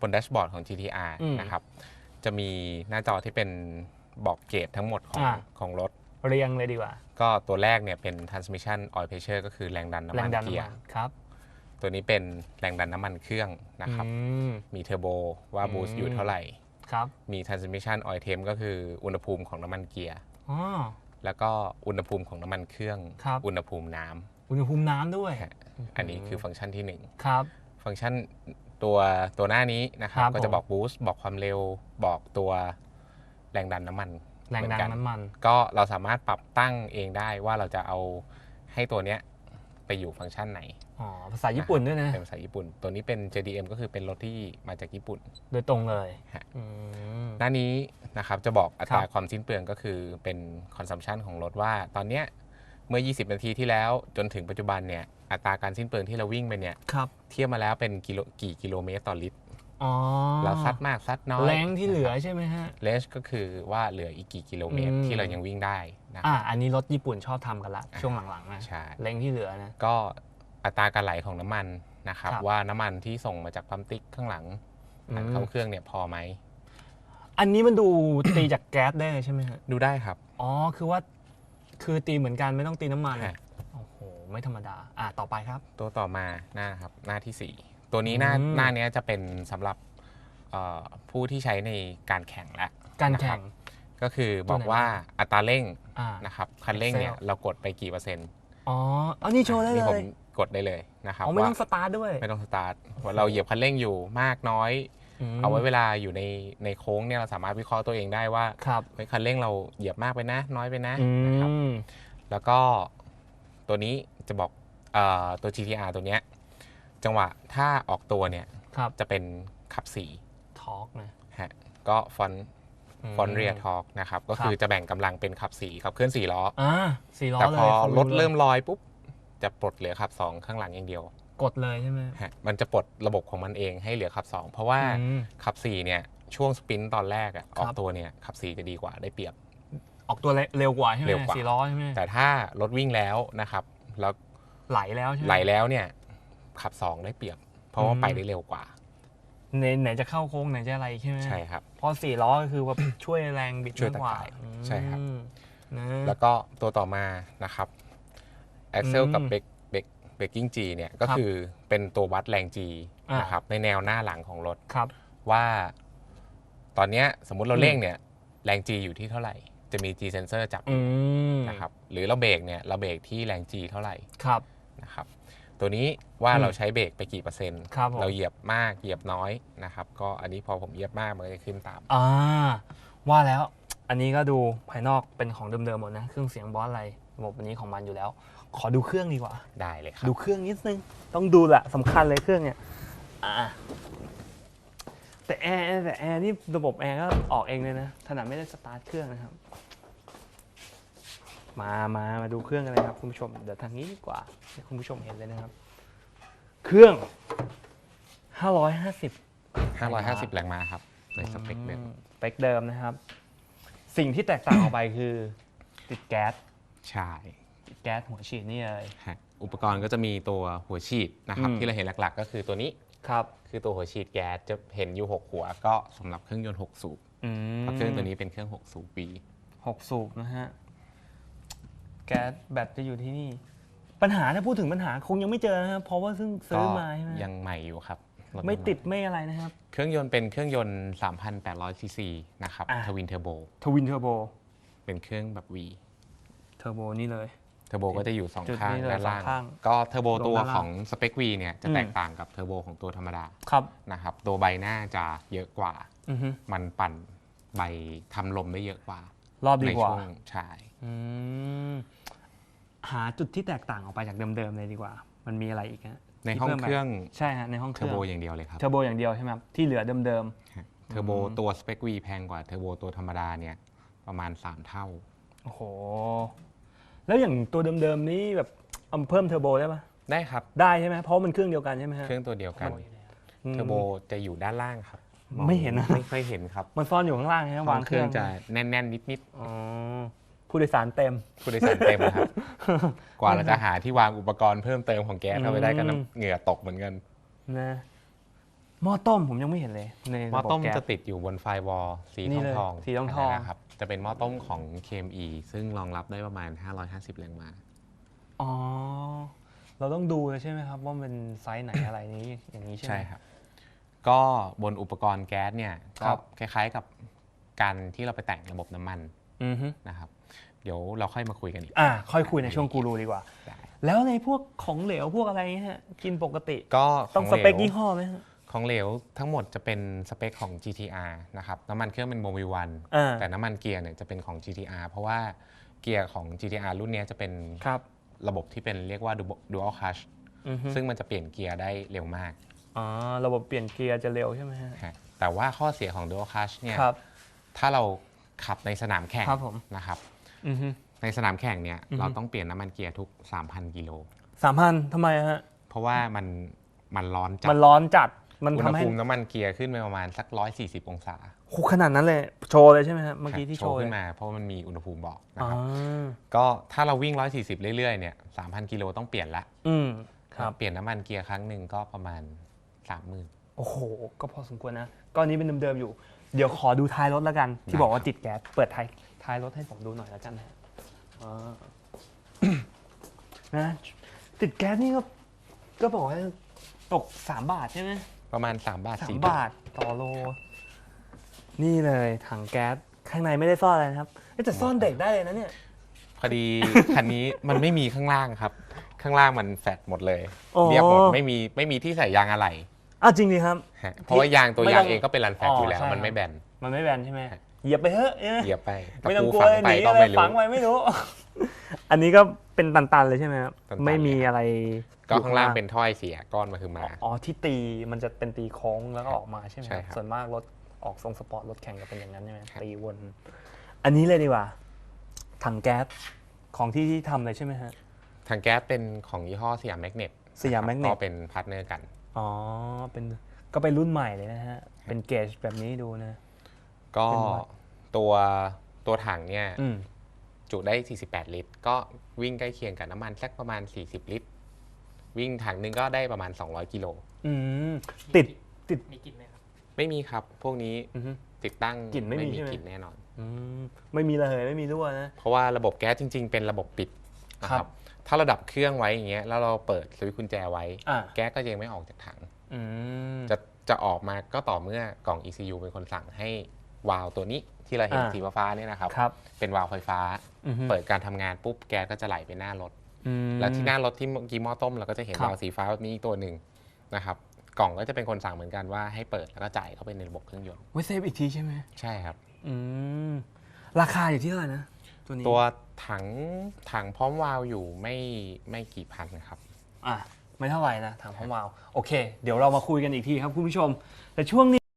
บนแดชบอร์ดของ GTR อืมนะครับจะมีหน้าจอที่เป็นบอกเกจทั้งหมดของอ่า ของรถ เรียงเลยดีกว่าก็ตัวแรกเนี่ยเป็น transmission oil pressure ก็คือแรงดันน้ำแรมังนดันเกียน้ำมัร์นครับตัวนี้เป็นแรงดันน้ำมันเครื่องนะครับ อืม มีเทอร์โบว่าอืมบูสต์อยู่เท่าไหร่ ครับมี transmission oil temp ก็คืออุณหภูมิของน้ำมันเกียร์ อ๋อ แล้วก็อุณหภูมิของน้ำมันเครื่อง ครับ อุณหภูมิน้ำอุณหภูมิน้ำด้วยฮะอันนี้คือฟังก์ชันที่หนึ่ง ครับ ฟังก์ชัน ตัวตัวหน้านี้นะครับครับก็จะผม บอกบูสต์บอกความเร็ว บอกตัวแรงดันน้ำมัน แรงดันเหมือกัน้ำมัน ก็เราสามารถปรับตั้งเองได้ว่าเราจะเอาให้ตัวเนี้ยไปอยู่ฟังก์ชันไหน อ๋อ ภาษาญี่ปุ่นด้วยนะ เป็นภาษาญี่ปุ่น ตัวนี้เป็น JDM ก็คือเป็นรถที่มาจากญี่ปุ่น โดยตรงเลยฮะ อืม หน้านี้นะครับจะบอกอัตราครับ ความสิ้นเปลืองก็คือเป็นคอนซัมชันของรถว่าตอนเนี้ย เมื่อ 20 นาทีที่แล้วจนถึงปัจจุบันเนี่ยอัตราการสิ้นเปลืองที่เราวิ่งไปเนี่ยครับเทียบมาแล้วเป็นกิโลกี่กิโลเมตรต่อลิตรอ๋อเราซัดมากซัดน้อยแรงที่เหลือใช่ไหมฮะเลนจ์ก็คือว่าเหลืออีกกี่กิโลเมตรอืมที่เรายังวิ่งได้นะอ่าอันนี้รถญี่ปุ่นชอบทำกันละช่วงหลังๆนะใช่แรงที่เหลือนะก็อัตราการไหลของน้ำมันนะครับครับว่าน้ำมันที่ส่งมาจากปั๊มติ๊กข้างหลังผ่านอืมเข้าเครื่องเนี่ยพอไหมอันนี้มันดูตีจากแก๊สได้เลยใช่ไหมฮะดูได้ครับ อ๋อ คือว่า คือตีเหมือนกันไม่ต้องตีน้ำมันฮะ โอ้โหไม่ธรรมดา อ่าต่อไปครับ ตัวต่อมาหน้าครับหน้าที่ 4 ตัวนี้หน้าอืม หน้าเนี้ยจะเป็นสำหรับเอ่อผู้ที่ใช้ในการแข่งและการนะคแข่บงก็คือบอกตัวไหนว่าอัตราเร่งอ่า นะครับคันเร่งเนี่ย Excel เรากดไปกี่เปอร์เซ็นต์อ๋ออันนี้โชว์ได้นี่เลผมยกดได้เลยนะครับอ๋อไม่ว่าต้องสตาร์ทด้วย ไม่ต้องสตาร์ทว่าเราเหยียบคันเร่งอยู่มากน้อยม เอาไว้เวลาอยู่ในในโค้งเนี่ยเราสามารถวิเคราะห์ตัวเองได้ว่าครับเฮ้ยคันเร่งเราเหยียบมากไปนะ น้อยไปนะอืนะครับมแล้วก็ตัวนี้จะบอกเออตัว GTR ตัวเนี้ยจังหวะถ้าออกตัวเนี่ยครับจะเป็นขับสีทอล์กนะฮะก็ฟอนมฟอนเรียทอกนะครับก็ครับคือจะแบ่งกำลังเป็นขับสีขับเคลื่อนสี่ล้ออ่าสี่ล้อแต่เลพอยคนรถเริ่มลอยปุ๊บจะปลดเหลือขับสองข้างหลังอย่างเดียว กดเลยใช่ไหมฮะมันจะปลดระบบของมันเองให้เหลือขับสองเพราะว่าอืมขับสี่เนี่ย ช่วงสปรินต์ตอนแรกอะออกครับตัวเนี่ยขับสี่จะดีกว่าได้เปรียบ ออกตัวเร็วกว่าใช่ไหมเร็วกว่าสี่ล้อใช่ไหมแต่ถ้ารถวิ่งแล้วนะครับ แล้วไหลแล้วใช่ไหมไหลแล้วเนี่ย ขับ 2 ได้เปรียบ เพราะว่าอืมไปได้เร็วกว่าไหนไหนจะเข้าโค้งไหนจะอะไรใช่ไหมใช่ครับเพราะสี่ล้อก็คือว่าช่วยแรงบิดช่วยมากกว่าตะข่ายใช่ครับอืมนะแล้วก็ตัวต่อมานะครับ Axle กับอืมเบรกเบรก เบรกกิ้ง G เนี่ยก็ครับคือเป็นตัววัดแรง G อ่าน นะครับในแนวหน้าหลังของรถครับ ว่า ตอนเนี้ยสมมุติเราอืมเร่งเนี่ย แรง G อยู่ที่เท่าไหร่ จะมี G sensor จับอืมนะครับหรือเราเบรกเนี่ยเราเบรกที่แรง G เท่าไหร่ครับ นะครับตัวนี้ว่าอืม เราใช้เบรกไปกี่เปอร์เซ็นต์ ครับผมเราเหยียบมากเหยียบน้อยนะครับ ก็อันนี้พอผมเหยียบมากมันก็จะขึ้นตาม อ่าว่าแล้ว อันนี้ก็ดูภายนอกเป็นของเดิมๆหมดนะ เครื่องเสียงบอสอะไร ระบบอันนี้ของมันอยู่แล้ว ขอดูเครื่องดีกว่า ได้เลยครับ ดูเครื่องนิดนึง ต้องดูแหละสำคัญเลยเครื่องเนี่ยอ่าแต่แอร์แต่แอร์นี่ระบบแอร์ก็ออกเองเลยนะถนัดไม่ได้สตาร์ทเครื่องนะครับ มามามาดูเครื่องกันเลยครับคุณผู้ชม เดี๋ยวทางนี้ดีกว่าให้คุณผู้ชมเห็นเลยนะครับ เครื่อง 550 550แรงม้าครับในสเปคเดิมอืมสเปคเดิมนะครับ สิ่งที่แตกต่างออกไปคือ ติดแก๊ส ใช่ติดแก๊สหัวฉีดนี่เลย ฮะอุปกรณ์ก็จะมีตัวหัวฉีดนะครับอืม ที่เราเห็นหลักๆ ก็คือตัวนี้ครับคือตัวหัวฉีดแก๊สจะเห็นอยู่6หัว ก็สำหรับเครื่องยนต์6สูบอืมเพราะเครื่องตัวนี้เป็นเครื่อง6สูบปี หกสูบนะฮะ แก๊สแบตจะอยู่ที่นี่ ปัญหาถ้าพูดถึงปัญหาคงยังไม่เจอนะครับเพราะว่าซึ่งซื้อมาใช่ไหมยังใหม่อยู่ครับรถไม่ใหติดไม่อะไรนะครับ เครื่องยนต์เป็นเครื่องยนต์ 3,800ซีซีนะครับอะทวินเทอร์โบ ทวินเทอร์โบเป็นเครื่องแบบ V เทอร์โบนี่เลย เทอร์โบก็จะอยู่จุด2ข้างนี้เลยด้านล่าง สองข้างก็เทอร์โบตัวลงด้านล่างของสเปค V เนี่ยจะอืม แตกต่างกับเทอร์โบของตัวธรรมดาครับนะครับตัวใบหน้าจะเยอะกว่า อือฮึมันปั่นใบทำลมได้เยอะกว่ารอบดีในกว่า ช่วงใช่อืมหาจุดที่แตกต่างออกไปจากเดิมๆเลยดีกว่า มันมีอะไรอีกฮะในห้องที่พิ่มเครื่องใช่ฮะในห้องเคเทอรื่ร์องโบอย่างเดียวเลยครับ เทอร์โบอย่างเดียวใช่ไหมครับที่เหลือเดิมฮะเทอร์โบตัวสเปค V แพงกว่าเทอร์โบตัวธรรมดาเนี่ยประมาณ 3 เท่า ๆ โอ้โห แล้วอย่างตัวเดิมๆนี้แบบเอาเพิ่มเทอร์โบได้ปะได้ครับ ได้ใช่ไหมเพราะมันเครื่องเดียวกันใช่ไหมฮะ เครื่องตัวเดียวกันมเทอร์โบจะอยู่ด้านล่างครับไม่เห็นนะ ไม่ค่อยเห็นครับมันซ่อนอยู่ข้างล่างใช่ไหมวาวางงเคเครื่รื่อองงจะแน่นๆ นิดอ๋อผู้โดยสารเต็ม ๆผู้โดยสารเต็มนะครับ กว่าเราจะหาที่วางอุปกรณ์เพิ่มเติมของแก๊สเข้าไปได้ก็อืมน้ำเหงื่อตกเหมือนกัน นะ หม้อต้มผมยังไม่เห็นเลยในหม้อระบบต้มแก๊ส จะติดอยู่บนไฟวอลสีนี่ทองเลยทองสีทองทองนะครับ จะเป็นหม้อต้มของ KME ซึ่งรองรับได้ประมาณ 550 แรงม้า อ๋อ เราต้องดูเลยใช่ไหมครับ ว่ามันเป็นไซส์ไหนอะไรนี้อย่างนี้ใช่ไหม ใช่ครับ ก็บนอุปกรณ์แก๊สเนี่ยครัก็บคล้ายๆกับการที่เราไปแต่งระบบน้ำมันอือฮึนะครับ เดี๋ยวเราค่อยมาคุยกันอีก อ่า ค่อยคุยในช่วงกูรูดีกว่า ได้ แล้วในพวกของเหลวพวกอะไรเงี้ยฮะกินปกติก็ต้องขสหลวเปคยี่ห้อไหมฮะ ของเหลวทั้งหมดจะเป็นสเปคของ GTR นะครับน้ำมันเครื่องเป็นโมบิวันอ่า แต่น้ำมันเกียร์เนี่ยจะเป็นของ GTR เพราะว่าเกียร์ของ GTR รุ่นเนี้ยจะเป็นครับ ระบบที่เป็นเรียกว่า dual clutch อือฮึซึ่งมันจะเปลี่ยนเกียร์ได้เร็วมากอ๋อระบบเปลี่ยนเกียร์จะเร็วใช่ไหมฮะฮะแต่ว่าข้อเสียของ dual clutch เนี่ยครับ ถ้าเราขับในสนามแข่งครับผม นะครับอือฮึ ในสนามแข่งเนี่ยอือฮึ เราต้องเปลี่ยนน้ำมันเกียร์ทุก 3,000 กิโล สามพันทำไมฮะ เพราะว่ามันมันร้อนจัมัดนร้อนจัด มันอุณทำหให้ภูมิน้ำมันเกียร์ขึ้นไปประมาณสัก 140 องศาโหขนาดนั้นเลยโชว์เลยใช่ไหมฮะเมื่อกี้ที่โชโชว์ว์เลขึ้ยนมาเพราะว่ามันมีอุณหภูมิบอกนะอ๋อครับก็ถ้าเราวิ่ง 140 เรื่อยๆเนี่ย3,000 กิโลต้องเปลี่ยนละอืมครับ เปลี่ยนน้ำมันเกียร์ครั้งหนึ่งก็ประมาณ 30,000 โอ้โห ก็พอสมควรนะก็อันนี้เป็นเดิมๆอยู่ เดี๋ยวขอดูท้ายรถแล้วกัน ที่บอกว่าได้ครับติดแก๊ส เปิดท้ายท้ายรถให้ผมดูหน่อยแล้วกันนะอ่า นะ ติดแก๊สนี่ก็ ก็บอกว่าตกสามบาทใช่ไหม ประมาณ 3 บาทสาม4บาทต่อโล นี่เลยถังแก๊สข้างในไม่ได้ซ่อนอะไรนะครับเอ้ยแต่ซ่อนเด็กได้เลยนะเนี่ย พอดี คันนี้มันไม่มีข้างล่างครับ ข้างล่างมันแฟตหมดเลย อ๋อ เรียบหมดไม่มีไม่มีที่ใส่ยางอะไหล่อ้าวจริงดิครับ ฮะเพราะว่ายางตัวไม่ยาต้งองเองก็เป็นรันแฟตอ๋ออยู่แล้วใช่มันไม่แบน มันไม่แบนใช่ไหมฮะ เหยียบไปเถอะเนี่ยเหยียบไปตะไม่ต้องปูกลัวฝังเลยหไปนีก็อะไรไม่รู้ฝังไว้ไม่รู้ อันนี้ก็เป็นตันๆเลยใช่ไหมครับตันๆไม่มีอะไร ก็ข้างล่างอยู่เป็นถ้อยเสียก้อนมาคือมา อ๋อที่ตีมันจะเป็นตีโค้งแล้วก็ออกมาใช่ไหมใช่ครับครับส่วนมากรถออกทรงสปอร์ตรถแข่งจะเป็นอย่างนั้นใช่ไหมครับตีวน อันนี้เลยดีกว่า ถังแก๊สของที่ที่ทำเลยใช่ไหมฮะทางแก๊สเป็นของยี่ห้อสยามแมกเนตสยามแมกเนตก็เป็นพาร์ทเนอร์กัน อ๋อเป็นก็เป็นรุ่นใหม่เลยนะฮะ เป็นเกจแบบนี้ดูนะ ก็เป็นวัดตัวตัวถังเนี่ยอืมจุได้ 48 ลิตร ก็วิ่งใกล้เคียงกับน้ำมันสักประมาณ 40 ลิตร วิ่งถังหนึงก็ได้ประมาณ 200 กิโล อืมติด ติด มีกลิ่นไหมครับไม่มีครับ พวกนี้อือฮึ ติดตั้งกลิ่นไม่มีมีใช่ไหม กลิ่นแน่นอน อืมไม่มีระเหยไม่มีรั่วนะ เพราะว่าระบบแก๊สจริง ๆ เป็นระบบปิดนะคครัรับ บ ถ้าเราดับเครื่องไว้อย่างเงี้ย แล้วเราเปิดสวิตช์กุญแจไว้ อ่าแก๊สก็ยังไม่ออกจากถัง อืมจะจะออกมาก็ต่อเมื่อกล่อง ECU เป็นคนสั่งให้ วาล์วตัวนี้ที่เราเห็นอ่า สีฟ้าๆเนี่ยนะครับ ครับ เป็นวาล์วไฟฟ้า อือฮึเปิดการทำงานปุ๊บแก๊สก็จะไหลไปหน้ารถ อืม แล้วที่หน้ารถที่เมื่อกี้หม้อต้มเราก็จะเห็นครับ วาล์วสีฟ้าแบบนี้อีกตัวหนึ่งนะครับ กล่องก็จะเป็นคนสั่งเหมือนกันว่าให้เปิดแล้วก็จ่ายเข้าไปในระบบเครื่องยนต์ไว้เซฟอีกทีใช่ไหมใช่ครับ อืมราคาอยู่ที่เท่าไหร่นะ ตัวนี้ตัวถังถังพร้อมวาล์วอยู่ไม่ไม่กี่พันนะครับ อะไม่เท่าไหร่นะถามพ่อวาวโอเค เดี๋ยวเรามาคุยกันอีกทีครับคุณผู้ชม แต่ช่วงนี้